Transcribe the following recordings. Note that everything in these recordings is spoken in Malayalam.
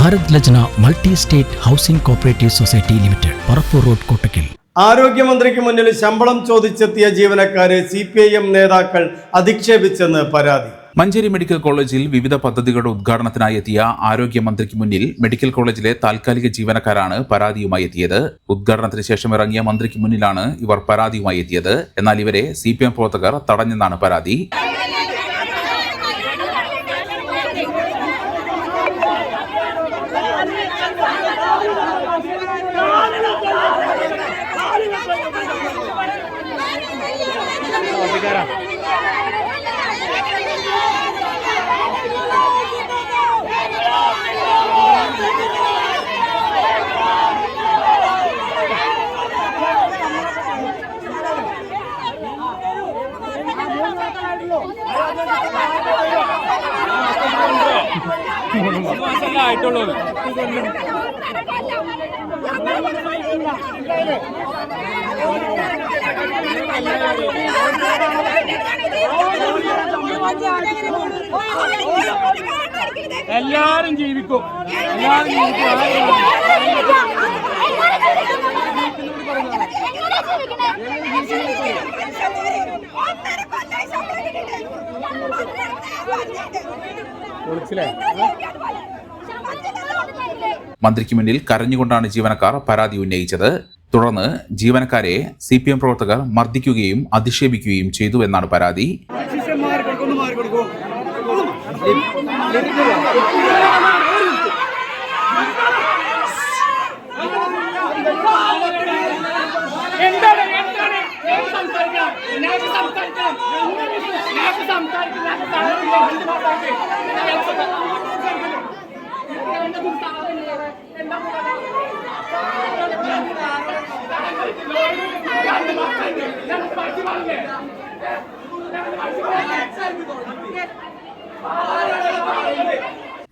Bharat Lajna multi state housing cooperative society limited Parappur road Kottakkal. ആരോഗ്യമന്ത്രിക്ക് മുന്നിൽ ശമ്പളം ചോദിച്ചെത്തിയ ജീവനക്കാരെ സി പി ഐ എം നേതാക്കൾ അധിക്ഷേപിച്ചെന്ന് പരാതി. മഞ്ചേരി മെഡിക്കൽ കോളേജിൽ വിവിധ പദ്ധതികളുടെ ഉദ്ഘാടനത്തിനായി എത്തിയ ആരോഗ്യമന്ത്രിക്ക് മുന്നിൽ മെഡിക്കൽ കോളേജിലെ താൽക്കാലിക ജീവനക്കാരാണ് പരാതിയുമായി എത്തിയത്. ഉദ്ഘാടനത്തിന് ശേഷം ഇറങ്ങിയ മന്ത്രിക്ക് മുന്നിലാണ് ഇവർ പരാതിയുമായി എത്തിയത്. എന്നാൽ ഇവരെ സി പി എം പ്രവർത്തകർ തടഞ്ഞെന്നാണ് പരാതി. കയറാം ആയിട്ടുള്ളൂ. എല്ലാരും ജീവിക്കും. എല്ലാരും മന്ത്രിക്ക് മുന്നിൽ കരഞ്ഞുകൊണ്ടാണ് ജീവനക്കാർ പരാതി ഉന്നയിച്ചത്. തുടർന്ന് ജീവനക്കാരെ സി പി എം പ്രവർത്തകർ മർദ്ദിക്കുകയും അധിക്ഷേപിക്കുകയും ചെയ്തു എന്നാണ് പരാതി. എന്താണ്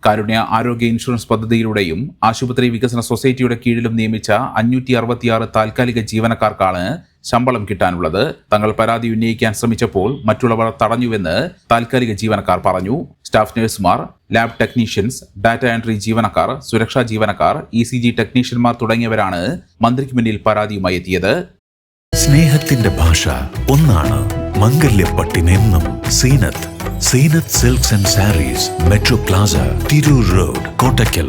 കാരുണ്യ ആരോഗ്യ ഇൻഷുറൻസ് പദ്ധതിയിലൂടെയും ആശുപത്രി വികസന സൊസൈറ്റിയുടെ കീഴിലും നിയമിച്ച അഞ്ഞൂറ്റി അറുപത്തിയാറ് താൽക്കാലിക ജീവനക്കാർക്കാണ് ശമ്പളം കിട്ടാനുള്ളത്. തങ്ങൾ പരാതി ഉന്നയിക്കാൻ ശ്രമിച്ചപ്പോൾ മറ്റുള്ളവർ തടഞ്ഞുവെന്ന് താൽക്കാലിക ജീവനക്കാർ പറഞ്ഞു. സ്റ്റാഫ് നഴ്സുമാർ ലാബ് ടെക്നീഷ്യൻസ് ഡാറ്റ എൻട്രി ജീവനക്കാർ സുരക്ഷാ ജീവനക്കാർ ഇ സി ജി ടെക്നീഷ്യന്മാർ തുടങ്ങിയവരാണ് മന്ത്രിക്ക് മുന്നിൽ പരാതിയുമായി എത്തിയത്. സ്നേഹത്തിന്റെ ഭാഷ ഒന്നാണ് മംഗല്യപ്പട്ടിനെന്നും Zeenath Zeenath silks and sarees metro plaza Tirur road Kottakkal.